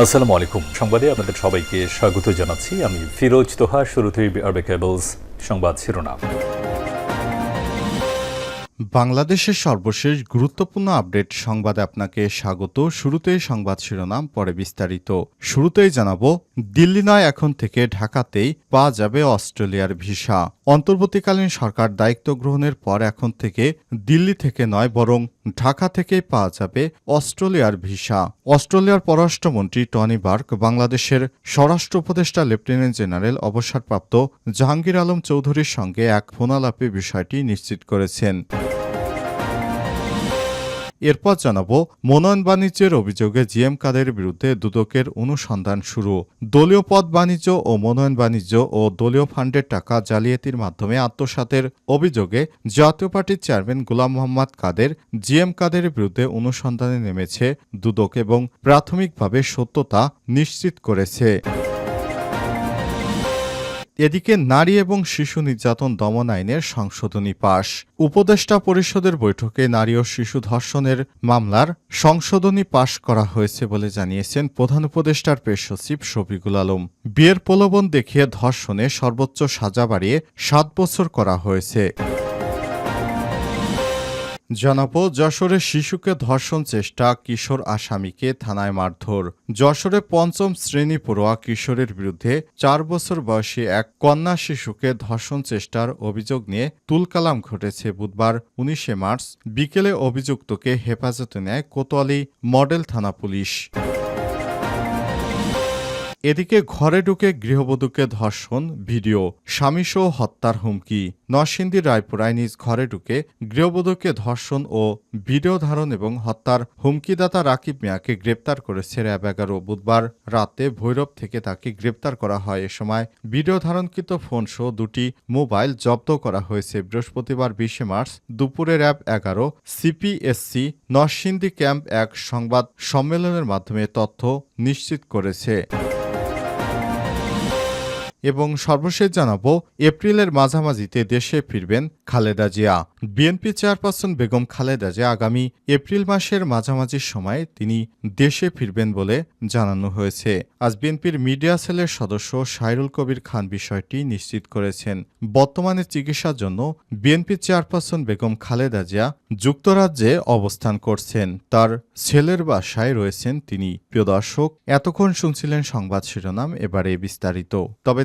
আসসালামু আলাইকুম। সংবাদে আপনাদের সবাইকে স্বাগত জানাচ্ছি। আমি ফিরোজ তোহা, শুরুতেই আরবে কেবলস সংবাদ শিরোনাম। বাংলাদেশের সর্বশেষ গুরুত্বপূর্ণ আপডেট সংবাদে আপনাকে স্বাগত। শুরুতেই সংবাদ শিরোনাম, পরে বিস্তারিত। শুরুতেই জানাব, দিল্লি নয় এখন থেকে ঢাকাতেই পাওয়া যাবে অস্ট্রেলিয়ার ভিসা। অন্তর্বর্তীকালীন সরকার দায়িত্ব গ্রহণের পর এখন থেকে দিল্লি থেকে নয়, বরং ঢাকা থেকে পাওয়া যাবে অস্ট্রেলিয়ার ভিসা। অস্ট্রেলিয়ার পররাষ্ট্রমন্ত্রী টনি বার্ক বাংলাদেশের স্বরাষ্ট্র উপদেষ্টা লেফটেন্যান্ট জেনারেল অবসরপ্রাপ্ত জাহাঙ্গীর আলম চৌধুরীর সঙ্গে এক ফোনালাপে বিষয়টি নিশ্চিত করেছেন। এরপর জানাব মনোনয়ন বাণিজ্যের অভিযোগে জিএম কাদের বিরুদ্ধে দুদকের অনুসন্ধান শুরু। দলীয় পদ বাণিজ্য ও মনোনয়ন বাণিজ্য ও দলীয় ফান্ডের টাকা জালিয়াতির মাধ্যমে আত্মসাতের অভিযোগে জাতীয় পার্টির চেয়ারম্যান গোলাম মোহাম্মদ কাদের জিএম কাদের বিরুদ্ধে অনুসন্ধানে নেমেছে দুদক এবং প্রাথমিকভাবে সত্যতা নিশ্চিত করেছে। এদিকে নারী এবং শিশু নির্যাতন দমন আইনের সংশোধনী পাশ। উপদেষ্টা পরিষদের বৈঠকে নারী ও শিশু ধর্ষণের মামলার সংশোধনী পাশ করা হয়েছে বলে জানিয়েছেন প্রধান উপদেষ্টার পেশ সচিব শফিকুল আলম। বিয়ের প্রলোভন দেখিয়ে ধর্ষণে সর্বোচ্চ সাজা বাড়িয়ে সাত বছর করা হয়েছে। জানাব, যশোরে শিশুকে ধর্ষণ চেষ্টা, কিশোর আসামিকে থানায় মারধর। যশোরে পঞ্চম শ্রেণি পড়ুয়া কিশোরের বিরুদ্ধে চার বছর বয়সী এক কন্যা শিশুকে ধর্ষণ চেষ্টার অভিযোগ নিয়ে তুলকালাম ঘটেছে বুধবার উনিশে মার্চ। বিকেলে অভিযুক্তকে হেফাজতে নেয় কোতোয়ালি মডেল থানা পুলিশ। এদিকে ঘরে ঢুকে গৃহবধূকে ধর্ষণ, ভিডিও, স্বামীসহ হত্যার হুমকি। নরসিংদীর রায়পুরায় নিজ ঘরে ঢুকে গৃহবধূকে ধর্ষণ ও ভিডিও ধারণ এবং হত্যার হুমকিদাতা রাকিব মিয়াকে গ্রেপ্তার করেছে র্যাব এগারো। বুধবার রাতে ভৈরব থেকে তাকে গ্রেপ্তার করা হয়। এ সময় ভিডিও ধারণকৃত ফোন সহ দুটি মোবাইল জব্দ করা হয়েছে। বৃহস্পতিবার বিশে মার্চ দুপুরে র্যাব এগারো, সিপিএসসি, নরসিংদী ক্যাম্প এক সংবাদ সম্মেলনের মাধ্যমে তথ্য নিশ্চিত করেছে। এবং সর্বশেষ জানাব, এপ্রিলের মাঝামাঝিতে দেশে ফিরবেন খালেদা জিয়া। বিএনপি চেয়ারপারসন বেগম খালেদা জিয়া আগামী এপ্রিল মাসের মাঝামাঝির সময় তিনি দেশে ফিরবেন বলে জানানো হয়েছে। আজ বিএনপির মিডিয়া সেলের সদস্য সাইরুল কবির খান বিষয়টি নিশ্চিত করেছেন। বর্তমানে চিকিৎসার জন্য বিএনপি চেয়ারপারসন বেগম খালেদা জিয়া যুক্তরাজ্যে অবস্থান করছেন। তার ছেলের বাসায় রয়েছেন তিনি। প্রিয় দর্শক, এতক্ষণ শুনছিলেন সংবাদ শিরোনাম, এবারে বিস্তারিত। তবে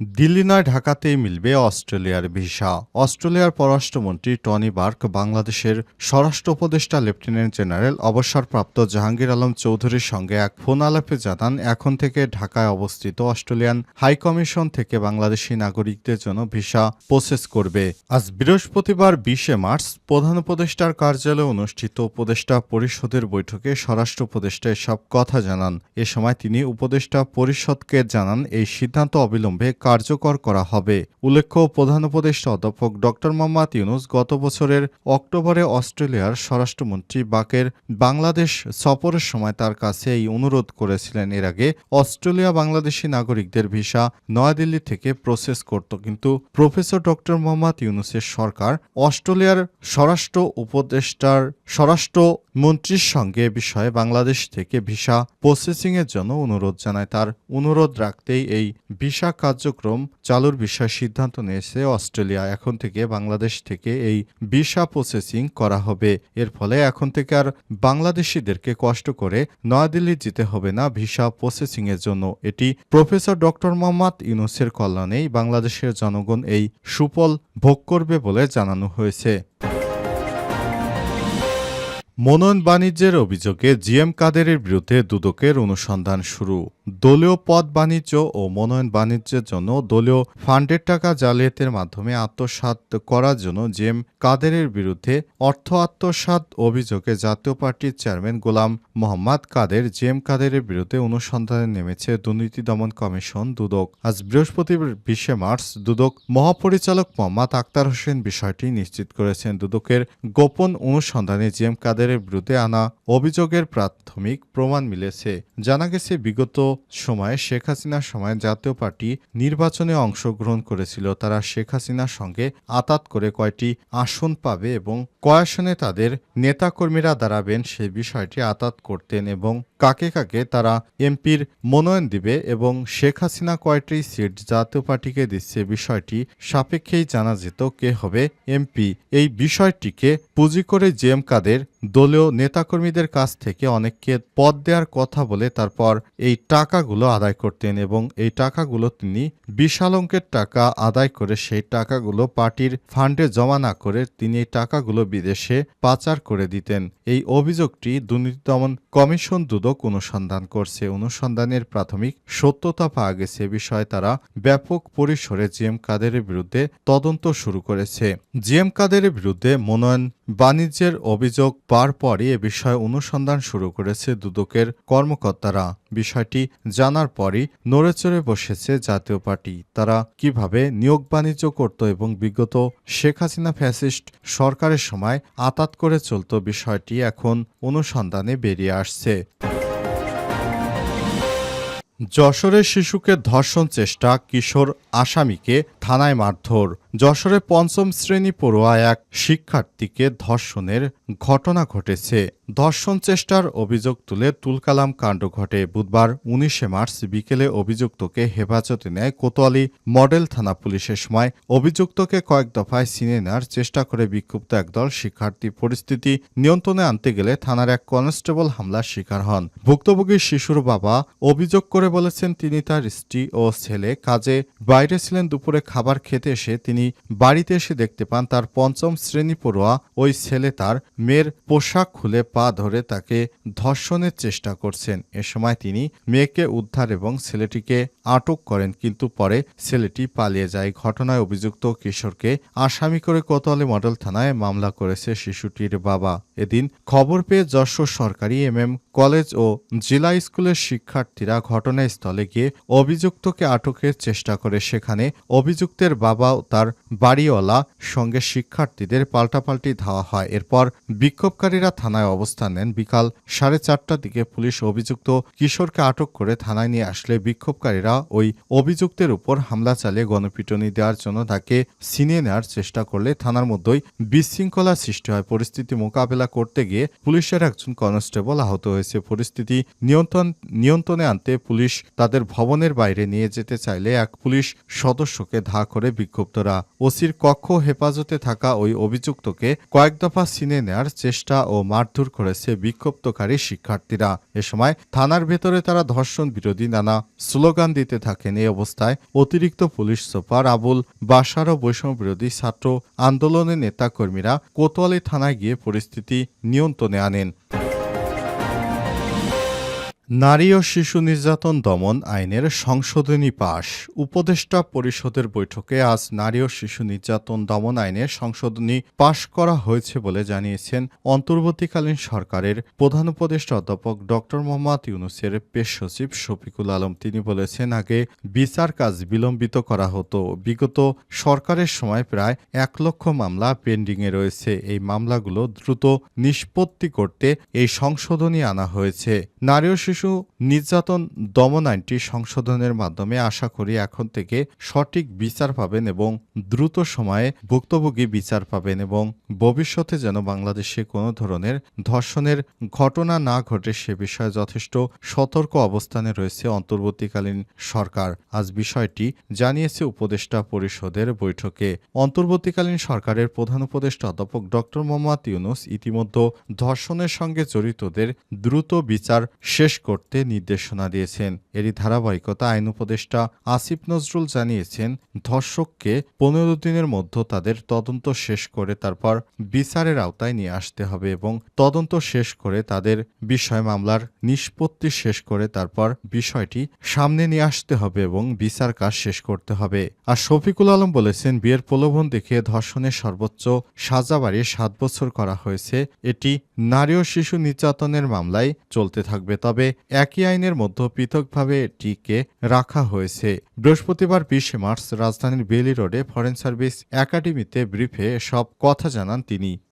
দিল্লি নয়, ঢাকাতেই মিলবে অস্ট্রেলিয়ার ভিসা। অস্ট্রেলিয়ার পররাষ্ট্রমন্ত্রী টনি বার্ক বাংলাদেশের স্বরাষ্ট্র উপদেষ্টা লেফটেন্যান্ট জেনারেল অবসরপ্রাপ্ত জাহাঙ্গীর আলম চৌধুরীর সঙ্গে এক ফোন আলাপে জানান, এখন থেকে ঢাকায় অবস্থিত অস্ট্রেলিয়ান হাইকমিশন থেকে বাংলাদেশি নাগরিকদের জন্য ভিসা প্রসেস করবে। আজ বৃহস্পতিবার বিশে মার্চ প্রধান উপদেষ্টার কার্যালয়ে অনুষ্ঠিত উপদেষ্টা পরিষদের বৈঠকে স্বরাষ্ট্র উপদেষ্টা এসব কথা জানান। এ সময় তিনি উপদেষ্টা পরিষদকে জানান, এই সিদ্ধান্ত অবিলম্বে কার্যকর করা হবে। উল্লেখ্য, প্রধান উপদেষ্টা অধ্যাপক ড. মোহাম্মদ ইউনুস গত বছরের অক্টোবরে অস্ট্রেলিয়ার স্বরাষ্ট্রমন্ত্রী বাকের বাংলাদেশ সফরের সময় তার কাছে এই অনুরোধ করেছিলেন। এর আগে অস্ট্রেলিয়া বাংলাদেশি নাগরিকদের ভিসা নয়াদিল্লি থেকে প্রসেস করত, কিন্তু প্রফেসর ড. মোহাম্মদ ইউনুসের সরকার অস্ট্রেলিয়ার স্বরাষ্ট্র উপদেষ্টার স্বরাষ্ট্র মন্ত্রীর সঙ্গে বিষয়ে বাংলাদেশ থেকে ভিসা প্রসেসিংয়ের জন্য অনুরোধ জানায়। তার অনুরোধ রাখতেই এই ভিসা কার্যক্রম চালুর বিষয়ে সিদ্ধান্ত নিয়েছে অস্ট্রেলিয়া। এখন থেকে বাংলাদেশ থেকে এই ভিসা প্রসেসিং করা হবে। এর ফলে এখন থেকে আর বাংলাদেশিদেরকে কষ্ট করে নয়াদিল্লি যেতে হবে না ভিসা প্রসেসিংয়ের জন্য। এটি প্রফেসর ডক্টর মোহাম্মদ ইউনুসের কল্যাণেই বাংলাদেশের জনগণ এই সুফল ভোগ করবে বলে জানানো হয়েছে। মনোনয়ন বাণিজ্যের অভিযোগে জিএম কাদেরের বিরুদ্ধে দুদকের অনুসন্ধান শুরু। দলীয় পদ বাণিজ্য ও মনোনয়ন বাণিজ্যের জন্য দলীয় ফান্ডের টাকা জালিয়াতের মাধ্যমে আত্মসাৎ করার জন্য জেম কাদেরের বিরুদ্ধে অর্থ আত্মসাৎ অভিযোগে জাতীয় পার্টির চেয়ারম্যান গোলাম মোহাম্মদ কাদের জেম কাদেরের বিরুদ্ধে অনুসন্ধানে নেমেছে দুর্নীতি দমন কমিশন দুদক। আজ বৃহস্পতিবার বিশে মার্চ দুদক মহাপরিচালক মোহাম্মদ আক্তার হোসেন বিষয়টি নিশ্চিত করেছেন। দুদকের গোপন অনুসন্ধানে জেম কাদেরের বিরুদ্ধে আনা অভিযোগের প্রাথমিক প্রমাণ মিলেছে। জানা গেছে, বিগত সময়ে শেখ হাসিনার সময় জাতীয় পার্টি নির্বাচনে অংশগ্রহণ করেছিল। তারা শেখ হাসিনার সঙ্গে আতাত করে কয়টি আসন পাবে এবং কয় আসনে তাদের নেতাকর্মীরা দাঁড়াবেন সে বিষয়টি আতাত করতেন এবং কাকে কাকে তারা এমপির মনোনয়ন দিবে এবং শেখ হাসিনা কয়টি সিট জাতীয় পার্টিকে দিচ্ছে বিষয়টি সাপেক্ষেই জানা যেত কে হবে এমপি। এই বিষয়টিকে পুঁজি করে জেএম কাদের দলীয় নেতাকর্মীদের কাছ থেকে অনেককে পদ দেওয়ার কথা বলে তারপর এই টাকাগুলো আদায় করতেন এবং এই টাকাগুলো তিনি বিশাল অঙ্কের টাকা আদায় করে সেই টাকাগুলো পার্টির ফান্ডে জমা না করে তিনি এই টাকাগুলো বিদেশে পাচার করে দিতেন। এই অভিযোগটি দুর্নীতি দমন কমিশন দুদক অনুসন্ধান করছে। অনুসন্ধানের প্রাথমিক সত্যতা পাওয়া গেছে বিষয়ে তারা ব্যাপক পরিসরে জিএম কাদেরের বিরুদ্ধে তদন্ত শুরু করেছে। জিএম কাদেরের বিরুদ্ধে মনোনয়ন বাণিজ্যের অভিযোগ পার পরই এ বিষয়ে অনুসন্ধান শুরু করেছে দুদকের কর্মকর্তারা। বিষয়টি জানার পরই নড়েচড়ে বসেছে জাতীয় পার্টি। তারা কীভাবে নিয়োগ বাণিজ্য করত এবং বিগত শেখ হাসিনা ফ্যাসিস্ট সরকারের সময় আতাত করে চলত বিষয়টি এখন অনুসন্ধানে বেরিয়ে আসছে। যশোরের শিশুকে ধর্ষণ চেষ্টা কিশোর আসামিকে থানায় মারধর। যশোরে পঞ্চম শ্রেণি পড়ুয়া এক শিক্ষার্থীকে ধর্ষণের ঘটনা ঘটেছে। ধর্ষণ চেষ্টার অভিযোগ তুলে তুলকালাম কাণ্ড ঘটে। বুধবার উনিশে মার্চ বিকেলে অভিযুক্তকে হেফাজতে নেয় কোতোয়ালি মডেল থানা পুলিশের সময়। অভিযুক্তকে কয়েক দফায় ছিনিয়ে নেওয়ার চেষ্টা করে বিক্ষুব্ধ একদল শিক্ষার্থী। পরিস্থিতি নিয়ন্ত্রণে আনতে গেলে থানার এক কনস্টেবল হামলার শিকার হন। ভুক্তভোগী শিশুর বাবা অভিযোগ করে বলেছেন, তিনি তার স্ত্রী ও ছেলে কাজে বাইরে ছিলেন। দুপুরে খাবার খেতে এসে তিনি বাড়িতে এসে দেখতে পান তার পঞ্চম শ্রেণি পড়ুয়া ওই ছেলে তার মেয়ের পোশাক খুলে পা ধরে তাকে ধর্ষণের চেষ্টা করছেন। এ সময় তিনি মেয়েকে উদ্ধার এবং ছেলেটিকে আটক করেন, কিন্তু পরে ছেলেটি পালিয়ে যায়। ঘটনায় অভিযুক্ত কিশোরকে আসামি করে কোতোয়ালি মডেল থানায় মামলা করেছে শিশুটির বাবা। এদিন খবর পেয়ে যশোর সরকারি এম এম কলেজ ও জেলা স্কুলের শিক্ষার্থীরা ঘটনাস্থলে গিয়ে অভিযুক্তকে আটকের চেষ্টা করে। সেখানে অভিযুক্তের বাবা ও তার বাড়িওয়ালা সঙ্গে শিক্ষার্থীদের পাল্টাপাল্টি ধাওয়া হয়। এরপর বিক্ষোভকারীরা থানায় অবস্থান নেন। বিকাল সাড়ে চারটার দিকে পুলিশ অভিযুক্ত কিশোরকে আটক করে থানায় নিয়ে আসলে বিক্ষোভকারীরা ওই অভিযুক্তের উপর হামলা চালিয়ে গণপিটুনি দেওয়ার জন্য তাকে ছিনিয়ে নেওয়ার চেষ্টা করলে থানার মধ্যেই বিশৃঙ্খলা সৃষ্টি হয়। পরিস্থিতি মোকাবেলা করতে গিয়ে পুলিশের একজন কনস্টেবল আহত হয়েছে। পরিস্থিতি নিয়ন্ত্রণ, নিয়ন্ত্রণে আনতে পুলিশ তাদের ভবনের বাইরে নিয়ে যেতে চাইলে এক পুলিশ সদস্যকে ধা করে বিক্ষুব্ধরা ওসির কক্ষ হেফাজতে থাকা ওই অভিযুক্তকে কয়েক দফা ছিনে নেওয়ার চেষ্টা ও মারধর করেছে বিক্ষুব্ধকারী শিক্ষার্থীরা। এ সময় থানার ভেতরে তারা ধর্ষণ বিরোধী নানা স্লোগান দিতে থাকেন। এই অবস্থায় অতিরিক্ত পুলিশ সুপার আবুল বাসার ও বৈষম্য বিরোধী ছাত্র আন্দোলনের নেতাকর্মীরা কোতোয়ালি থানায় গিয়ে পরিস্থিতি নিয়ন্ত্রণে আনেন। নারী ও শিশু নির্যাতন দমন আইনের সংশোধনী পাশ। উপদেষ্টা পরিষদের বৈঠকে আজ নারী ও শিশু নির্যাতন দমন আইনের সংশোধনী পাশ করা হয়েছে বলে জানিয়েছেন অন্তর্বর্তীকালীন সরকারের প্রধান উপদেষ্টা অধ্যাপক ড. মোহাম্মদ ইউনুসের পেশ সচিব শফিকুল আলম। তিনি বলেছেন, আগে বিচার কাজ বিলম্বিত করা হতো। বিগত সরকারের সময় প্রায় এক লক্ষ মামলা পেন্ডিংয়ে রয়েছে। এই মামলাগুলো দ্রুত নিষ্পত্তি করতে এই সংশোধনী আনা হয়েছে। নারী ও শিশু নির্যাতন দমন আইনটি সংশোধনের মাধ্যমে আশা করি এখন থেকে সঠিক বিচার পাবেন এবং দ্রুত সময়ে ভুক্তভোগী বিচার পাবেন এবং ভবিষ্যতে যেন বাংলাদেশে কোনো ধরনের ধর্ষণের ঘটনা না ঘটে সে বিষয়ে যথেষ্ট সতর্ক অবস্থানে রয়েছে অন্তর্বর্তীকালীন সরকার। আজ বিষয়টি জানিয়েছে উপদেষ্টা পরিষদের বৈঠকে। অন্তর্বর্তীকালীন সরকারের প্রধান উপদেষ্টা অধ্যাপক ডক্টর মোহাম্মদ ইউনুস ইতিমধ্যে ধর্ষণের সঙ্গে জড়িতদের দ্রুত বিচার শেষ করতে নির্দেশনা দিয়েছেন। এরই ধারাবাহিকতা আইন উপদেষ্টা আসিফ নজরুল জানিয়েছেন, ধর্ষককে পনেরো দিনের মধ্যে তাদের তদন্ত শেষ করে তারপর বিচারের আওতায় নিয়ে আসতে হবে এবং তদন্ত শেষ করে তাদের বিষয় মামলার নিষ্পত্তি শেষ করে তারপর বিষয়টি সামনে নিয়ে আসতে হবে এবং বিচার কাজ শেষ করতে হবে। আর শফিকুল আলম বলেছেন, বিয়ের প্রলোভন দেখিয়ে ধর্ষণের সর্বোচ্চ সাজা বাড়িয়ে সাত বছর করা হয়েছে। এটি নারী ও শিশু নির্যাতনের মামলায় চলতে থাকবে, তবে একই আইনের মধ্যে পৃথকভাবে এটিকে রাখা হয়েছে। বৃহস্পতিবার বিশে মার্চ রাজধানীর বেলি রোডে ফরেন সার্ভিস একাডেমিতে ব্রিফে সব কথা জানান তিনি।